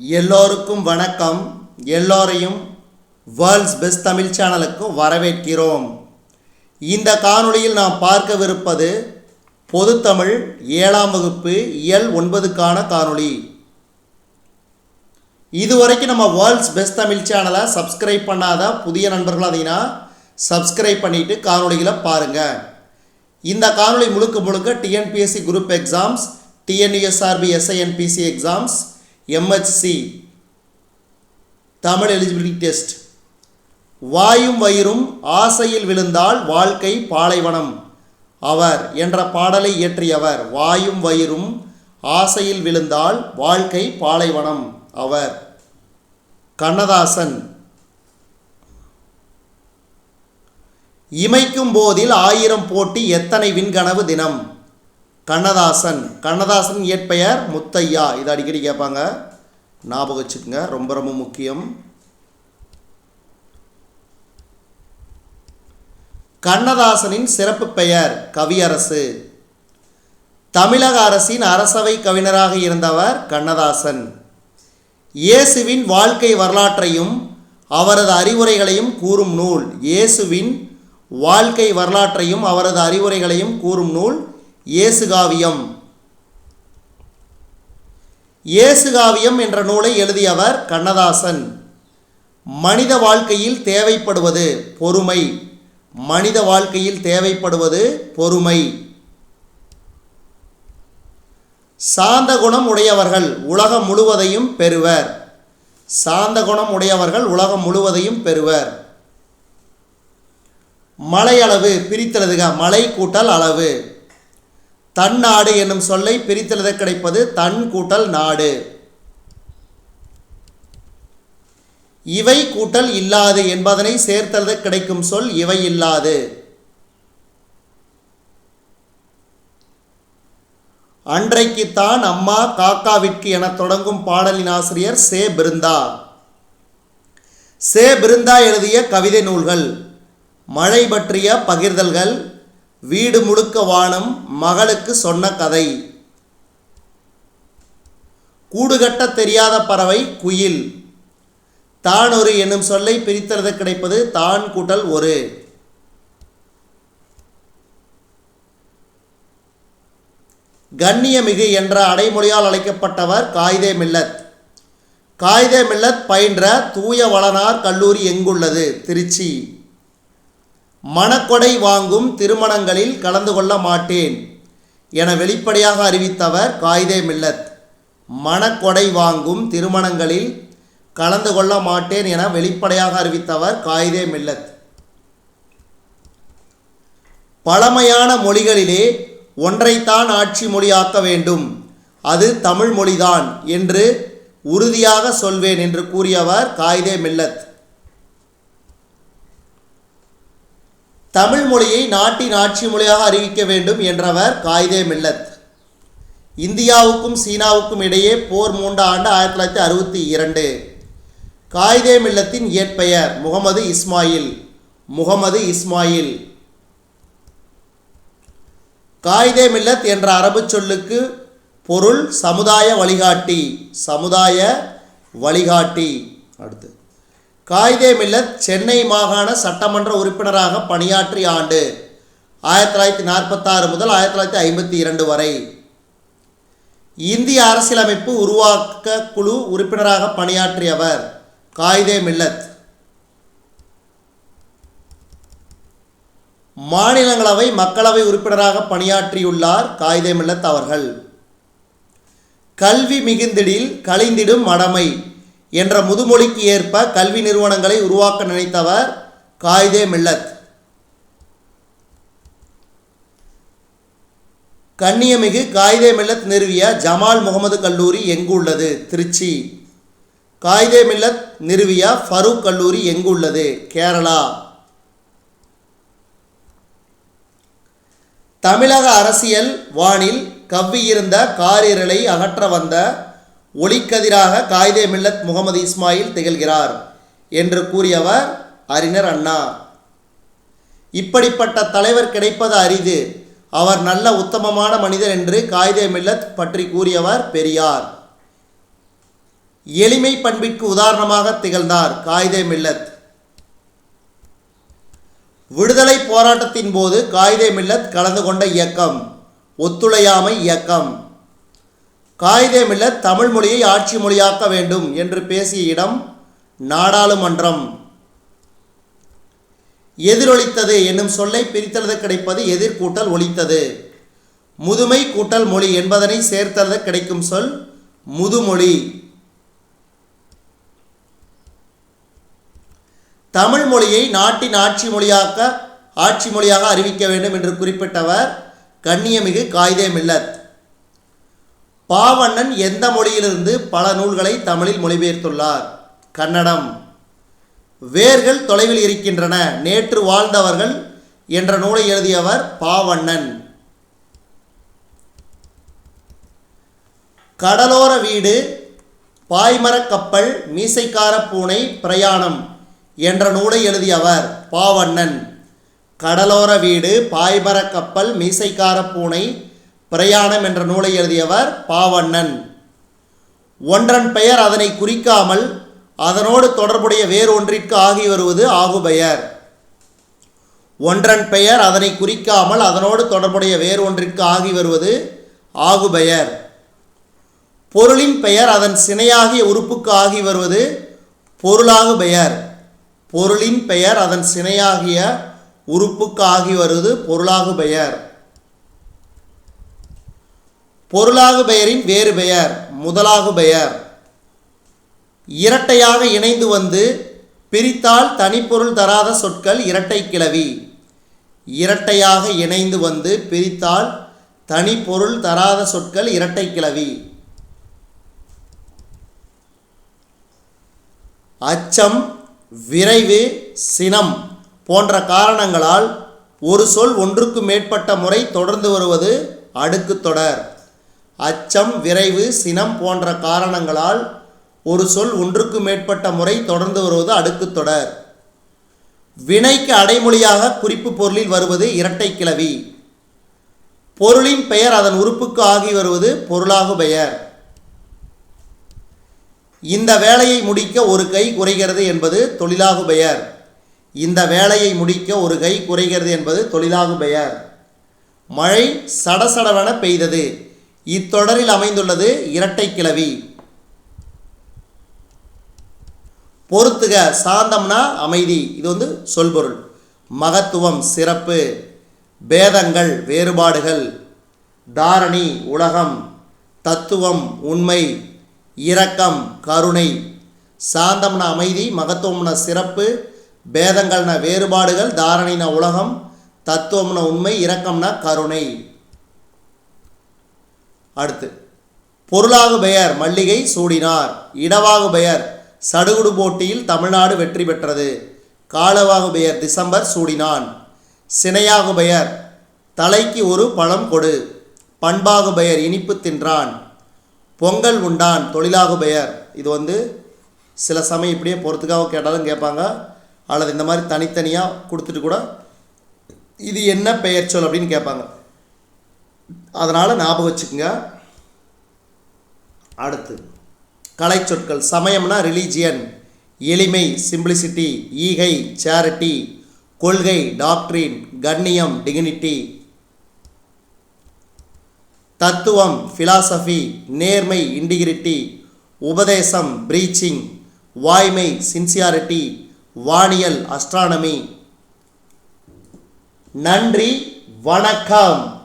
எல்லோருக்கும் வணக்கம். எல்லோரையும் வேர்ல்ட்ஸ் பெஸ்ட் தமிழ் சேனலுக்கு வரவேற்கிறோம். இந்த காணொளியில் நாம் பார்க்கவிருப்பது பொதுத்தமிழ் ஏழாம் வகுப்பு இயல் ஒன்பதுக்கான காணொளி. இதுவரைக்கும் நம்ம வேர்ல்ட்ஸ் பெஸ்ட் தமிழ் சேனலை சப்ஸ்கிரைப் பண்ணாத புதிய நண்பர்கள் அதீங்கன்னா சப்ஸ்கிரைப் பண்ணிட்டு காணொளிகளை பாருங்கள் இந்த காணொளி முழுக்க முழுக்க TNPSC group exams TNUSRB SINBC exams MHC Tamil eligibility test வாயும் வயிறும் ஆசையில் விழுந்தால் வாழ்க்கை பாலைவனம். அவர் என்ற பாடலை இயற்றியவர். வாயும் வயிறும் ஆசையில் விழுந்தால் வாழ்க்கை பாலைவனம். அவர் கண்ணதாசன். இமைக்கும் போதில் ஆயிரம் போட்டி எத்தனை விண்கனவு தினம்? கண்ணதாசன். கண்ணதாசன் இயற்பெயர் முத்தையா. இது அடிக்கடி கேட்பாங்க. ஞாபகம் வச்சுக்கோங்க. ரொம்ப ரொம்ப முக்கியம். கண்ணதாசனின் சிறப்பு பெயர் கவியரசு. தமிழக அரசின் அரசவை கவிஞராக இருந்தவர் கண்ணதாசன். இயேசுவின் வாழ்க்கை வரலாற்றையும் அவரது அறிவுரைகளையும் கூறும் நூல். இயேசுவின் வாழ்க்கை வரலாற்றையும் அவரது அறிவுரைகளையும் கூறும் நூல் இயேசுகாவியம். இயேசுகாவியம் என்ற நூலை எழுதியவர் கண்ணதாசன். மனித வாழ்க்கையில் தேவைப்படுவது பொறுமை. மனித வாழ்க்கையில் தேவைப்படுவது பொறுமை. சாந்த குணம் உடையவர்கள் உலகம் முழுவதையும் பெறுவர். சாந்த குணம் உடையவர்கள் உலகம் முழுவதையும் பெறுவர். மலை அளவு பிரித்தெழுதுக மலை கூட்டல் அளவு. தன் நாடு என்னும் சொல்லை பிரித்தெழுத கிடைப்பது தன் கூட்டல் நாடு. இவை கூட்டல் இல்லாது என்பதனை சேர்த்தெழுத கிடைக்கும் சொல் இவை இல்லாது. அன்றைக்குத்தான் அம்மா காக்காவிற்கு என தொடங்கும் பாடலின் ஆசிரியர் சே பிருந்தா. சே பிருந்தா எழுதிய கவிதை நூல்கள் மழை பற்றிய பகிர்தல்கள் வீடு முழுக்க வானம் மகளுக்கு சொன்ன கதை. கூடுகட்ட தெரியாத பறவை குயில். தான் ஒரு என்னும் சொல்லை பிரித்தறது கிடைப்பது தான் கூட்டல் ஒரு. கண்ணியமிகு என்ற அடைமொழியால் அழைக்கப்பட்டவர் காயிதே மில்லத். காயிதே மில்லத் பயின்ற தூய வளனார் கல்லூரி எங்குள்ளது? திருச்சி. மணக்கொடை வாங்கும் திருமணங்களில் கலந்து கொள்ள மாட்டேன் என வெளிப்படையாக அறிவித்தவர் காயிதே மில்லத். மணக்கொடை வாங்கும் திருமணங்களில் கலந்து கொள்ள மாட்டேன் என வெளிப்படையாக அறிவித்தவர் காயிதே மில்லத். பழமையான மொழிகளிலே ஒன்றைத்தான் ஆட்சி மொழியாக்க வேண்டும் அது தமிழ் மொழிதான் என்று உறுதியாக சொல்வேன் என்று கூறியவர் காயிதே மில்லத். தமிழ் மொழியை நாட்டின் ஆட்சி மொழியாக அறிவிக்க வேண்டும் என்றவர் காயிதே மில்லத். இந்தியாவுக்கும் சீனாவுக்கும் இடையே போர் மூன்று ஆண்டு ஆயிரத்தி தொள்ளாயிரத்தி அறுபத்தி இரண்டு. காயிதே மில்லத்தின் இயற்பெயர் முகமது இஸ்மாயில். முகமது இஸ்மாயில். காயிதே மில்லத் என்ற அரபு சொல்லுக்கு பொருள் சமுதாய வழிகாட்டி. சமுதாய வழிகாட்டி. அடுத்து. காயிதே மில்லத் சென்னை மாகாண சட்டமன்ற உறுப்பினராக பணியாற்றிய ஆண்டு ஆயிரத்தி தொள்ளாயிரத்தி நாற்பத்தாறு முதல் ஆயிரத்தி தொள்ளாயிரத்தி ஐம்பத்தி இரண்டு வரை. இந்திய அரசியலமைப்பு உருவாக்க குழு உறுப்பினராக பணியாற்றியவர் காயிதே மில்லத் மாநிலங்களவை மக்களவை உறுப்பினராக பணியாற்றியுள்ளார் காயிதே மில்லத் அவர்கள். கல்வி மிகுந்திடில் கலைந்திடும் மடமை என்ற முதுமொழிக்கு ஏற்ப கல்வி நிறுவனங்களை உருவாக்க நினைத்தவர் காயிதே மில்லத். கண்ணியமிகு காயிதே மில்லத் நிறுவிய ஜமால் முகமது கல்லூரி எங்கு உள்ளது? திருச்சி. காயிதே மில்லத் நிறுவிய ஃபரூக் கல்லூரி எங்கு உள்ளது? கேரளா. தமிழக அரசியல் வானில் கவ்வியிருந்த காரிரலை அகற்ற வந்த ஒளிக்கதிராக காயிதே மில்லத் முகமது இஸ்மாயில் திகழ்கிறார் என்று கூறியவர் அறிஞர் அண்ணா. இப்படிப்பட்ட தலைவர் கிடைப்பது அரிது. அவர் நல்ல உத்தமமான மனிதர் என்று காயிதே மில்லத் பற்றி கூறியவர் பெரியார். எளிமை பண்பிற்கு உதாரணமாக திகழ்ந்தார் காயிதே மில்லத். விடுதலை போராட்டத்தின் போது காயிதே மில்லத் கலந்து கொண்ட இயக்கம் ஒத்துழையாமை இயக்கம். காயிதே மில்லத் தமிழ் மொழியை ஆட்சி மொழியாக்க வேண்டும் என்று பேசிய இடம் நாடாளுமன்றம். எதிரொலித்தது என்னும் சொல்லை பிரித்தெழுத கிடைப்பது எதிர்கூட்டல் ஒழித்தது. முதுமை கூட்டல் மொழி என்பதனை சேர்த்தெழுத கிடைக்கும் சொல் முதுமொழி. தமிழ் மொழியை நாட்டின் ஆட்சி மொழியாக்க ஆட்சி மொழியாக அறிவிக்க வேண்டும் என்று குறிப்பிட்டவர் கண்ணியமிகு காயிதே மில்லத் பாவண்ணன் எந்த மொழியிலிருந்து பல நூல்களை தமிழில் மொழிபெயர்த்துள்ளார்? கன்னடம். வேர்கள் தொலைவில் இருக்கின்றன. நேற்று வாழ்ந்தவர்கள் என்ற நூலை எழுதியவர் பாவண்ணன். கடலோர வீடு பாய்மரக் கப்பல் மீசைக்கார பூனை பிரயாணம் என்ற நூலை எழுதியவர் பாவண்ணன். கடலோர வீடு பாய்மரக் கப்பல் மீசைக்கார பூனை பிரயாணம் என்ற நூலை எழுதியவர் பாவண்ணன். ஒன்றன் பெயர் அதனை குறிக்காமல் அதனோடு தொடர்புடைய வேறு ஒன்றிற்கு ஆகி வருவது ஆகுபெயர். ஒன்றன் பெயர் அதனை குறிக்காமல் அதனோடு தொடர்புடைய வேறு ஒன்றிற்கு ஆகி வருவது ஆகுபெயர். பொருளின் பெயர் அதன் சினையாகிய உறுப்புக்கு ஆகி வருவது பொருளாகு பெயர் பொருளின் பெயர் அதன் சினையாகிய உறுப்புக்கு ஆகி வருவது பொருளாகு பெயர் பொருளாகு பெயரின் வேறு பெயர் முதலாகு பெயர். இரட்டையாக இணைந்து வந்து பிரித்தால் தனிப்பொருள் தராத சொற்கள் இரட்டை கிளவி. இரட்டையாக இணைந்து வந்து பிரித்தால் தனிப்பொருள் தராத சொற்கள் இரட்டை கிளவி. அச்சம் விரைவு சினம் போன்ற காரணங்களால் ஒரு சொல் ஒன்றுக்கு மேற்பட்ட முறை தொடர்ந்து வருவது அடுக்குத் தொடர். அச்சம் விரைவு சினம் போன்ற காரணங்களால் ஒரு சொல் ஒன்றுக்கு மேற்பட்ட முறை தொடர்ந்து வருவது அடுக்குத் தொடர். வினைக்கு அடைமொழியாக குறிப்பு பொருளில் வருவது இரட்டை கிளவி. பொருளின் பெயர் அதன் உறுப்புக்கு ஆகி வருவது பொருளாகு பெயர். இந்த வேலையை முடிக்க ஒரு கை குறைகிறது என்பது தொழிலாகு பெயர். இந்த வேலையை முடிக்க ஒரு கை குறைகிறது என்பது தொழிலாகு பெயர். மழை சடசடவென பெய்தது. இத்தொடரில் அமைந்துள்ளது இரட்டை கிளவி பொறுத்துக சாந்தம்னா அமைதி. இது வந்து சொல்பொருள். மகத்துவம் சிறப்பு. பேதங்கள் வேறுபாடுகள். தாரணி உலகம். தத்துவம் உண்மை. இரக்கம் கருணை. சாந்தம்ன அமைதி மகத்துவம்ன சிறப்பு. பேதங்கள்ன வேறுபாடுகள் தாரணின உலகம். தத்துவம்ன உண்மை இரக்கம்னா கருணை. அடுத்து பொருளாகு பெயர் மல்லிகை சூடினார் இடவாகு பெயர் சடுகுடு போட்டியில் தமிழ்நாடு வெற்றி பெற்றது காலவாகு பெயர் டிசம்பர் சூடினான் சினையாகு பெயர் தலைக்கு ஒரு பழம் கொடு பண்பாகு பெயர் இனிப்பு தின்றான் பொங்கல் உண்டான் தொழிலாகு பெயர். இது வந்து சில சமயம் இப்படியே பொறுத்துக்காக கேட்டாலும் கேட்பாங்க அல்லது இந்த மாதிரி தனித்தனியாக கொடுத்துட்டு கூட இது என்ன பெயர் சொல் அப்படின்னு கேட்பாங்க. அதனால் ஞாபகம் வச்சுக்கோங்க. அடுத்து கலைச்சொற்கள். சமயம்னா ரிலீஜியன் எளிமை சிம்பிளிசிட்டி ஈகை சேரிட்டி கொள்கை டாக்ட்ரின் கண்ணியம் டிகினிட்டி தத்துவம் ஃபிலாசபி நேர்மை இன்டிகிரிட்டி உபதேசம் பிரீச்சிங் வாய்மை சின்சியாரிட்டி வானியல் அஸ்ட்ரானமி நன்றி வணக்கம்.